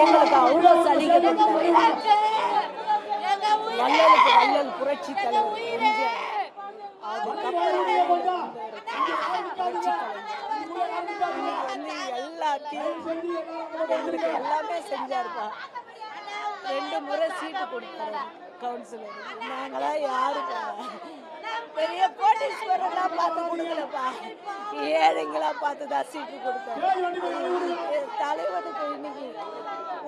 எங்களுக்கு அவ்வளோ சலுகை கொடுத்தாரு. வள்ளலுக்கு வள்ளல் புரட்சி தலைவர். எல்லாத்தையும் எல்லாமே செஞ்சாருப்பா ரெண்டு முறை சீட்டு கொடுத்தாரு. கவுன்சிலர் நாங்களாம் யாருப்பா பெரிய கோட்டீஸ்வரர்லாம் பார்த்து கொடுக்கலப்பா. ஏழைங்களா பார்த்து தான் சீட்டு கொடுத்தேன் தலைவனுக்கு இன்னைக்கு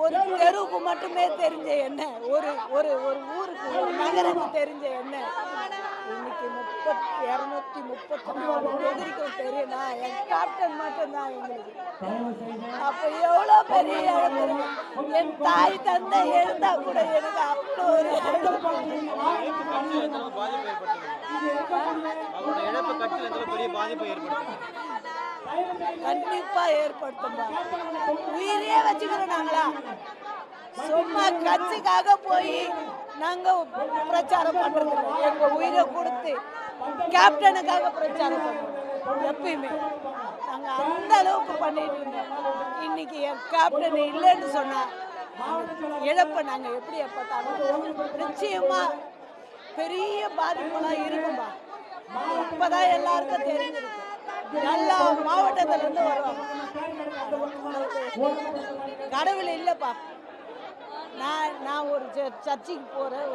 ஒரு தெருவுக்கு மட்டுமே தெரிஞ்ச என்ன? ஒரு ஒரு ஒரு ஊருக்கு ஒரு நகருக்கு தெரிஞ்ச என்ன? இன்னைக்கு முப்பத்தி இரநூத்தி முப்பத்தி நாலு தொகுதிக்கும் தெரியும்னா என் கேப்டன் மட்டும்தான் எங்களுக்கு. அப்ப எவ்வளவு பெரிய இழப்பு என் தாய் தந்தை எழுந்தா கூட எனக்கு அவ்வளோ ஒரு அவரோட இழப்பு கட்சியில் பெரிய பாதிப்பை ஏற்படுத்தும். கண்டிப்பா ஏற்படுத்தும்பா உயிரே வச்சுக்கிறோம் நாங்களா? சும்மா கட்சிக்காக போய் நாங்க பிரச்சாரம் பண்றது எங்க உயிரை கொடுத்து கேப்டனுக்காக பிரச்சாரம் பண்றோம். எப்பயுமே. நாங்க அந்த அளவுக்கு பண்ணிட்டு இருந்தோம். இன்னைக்கு என் கேப்டன் இல்லைன்னு சொன்னா இழப்பை நாங்க எப்படி பார்த்தாலும் நிச்சயமா பெரிய பாதிப்புலாம் இருக்கும்பா இப்பதான் எல்லாருக்கும் தெரியும் எல்லா மாவட்டத்துல இருந்து வருவாங்க. கடவுள் இல்லப்பா. நான் நான் ஒரு ச- சர்ச்சுக்கு போறேன்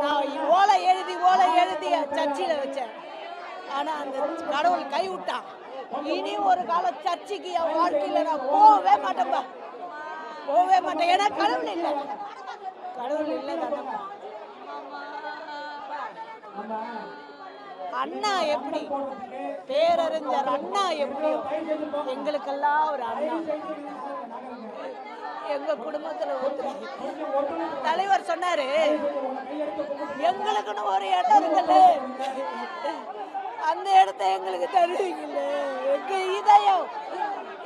நான் ஓலை எழுதி ஓலை எழுதி சர்ச்சில வச்சேன். ஆனா அந்த கடவுள் கைவிட்டான் இனி ஒரு காலம் சர்ச்சுக்கு என் வாழ்க்கையில நான் போகவே மாட்டேன்ப்பா போகவே மாட்டேன். ஏன்னா கடவுள் இல்லை. கடவுள் இல்லை தானப்பா அண்ணா எப்படி? பேரறிஞர் அண்ணா எப்படியோ? எங்களுக்கெல்லாம் ஒரு அண்ணா. எங்க குடும்பத்துல ஒருத்தர் தலைவர் சொன்னாரு எங்களுக்குன்னு ஒரு இடம் இருக்குல்ல. அந்த இடத்த எங்களுக்கு தருவீங்கல்ல. எங்க இதயம்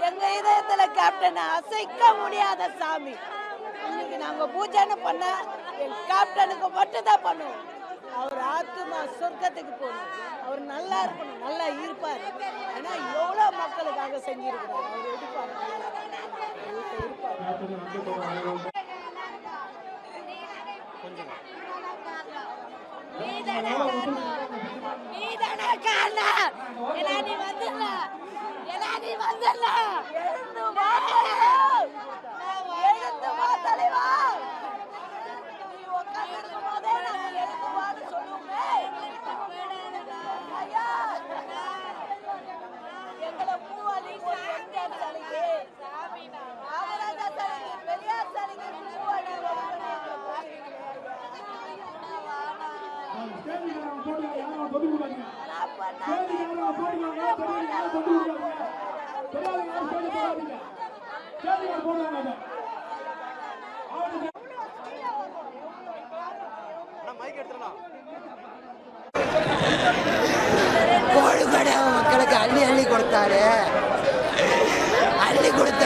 எங்க இதயத்துல கேப்டன் அசைக்க முடியாத சாமி. இன்னைக்கு நாங்க பூஜைன்னு பண்ண என் கேப்டனுக்கு மட்டும்தான் பண்ணுவோம். அவர் ஆத்மா சொர்க்கத்துக்கு போகணும். அவர் நல்லா இருக்கணும் நல்லா இருப்பார். ஏன்னா எவ்வளோ மக்களுக்காக செஞ்சிருக்கிறார்? அவர் எடுப்பார். நீதானே காரணம். ஏன்னா நீ வந்துடல ஏன்னா நீ வந்துடல எழுந்து வா எழுந்து வா தலைவா நீ உட்கார்ந்திருக்கும் போதே நாங்க எழுந்து வான்னு சொல்லுவோமே ஐயா எங்களை பூவாலி ஒரு எம்ஜிஆர் சலுகை காமராஜர் சலுகை பெரியார் சலுகை பூவாலி ஒரு பண்ணி எங்களை போட்டுருக்கீங்க ஐயா. நான் பண்ணாத ஆனால் மைக் எடுத்துடலாம் கோழிக்கடை மக்களுக்கு அள்ளி அள்ளி கொடுத்தாரு. அள்ளி கொடுத்த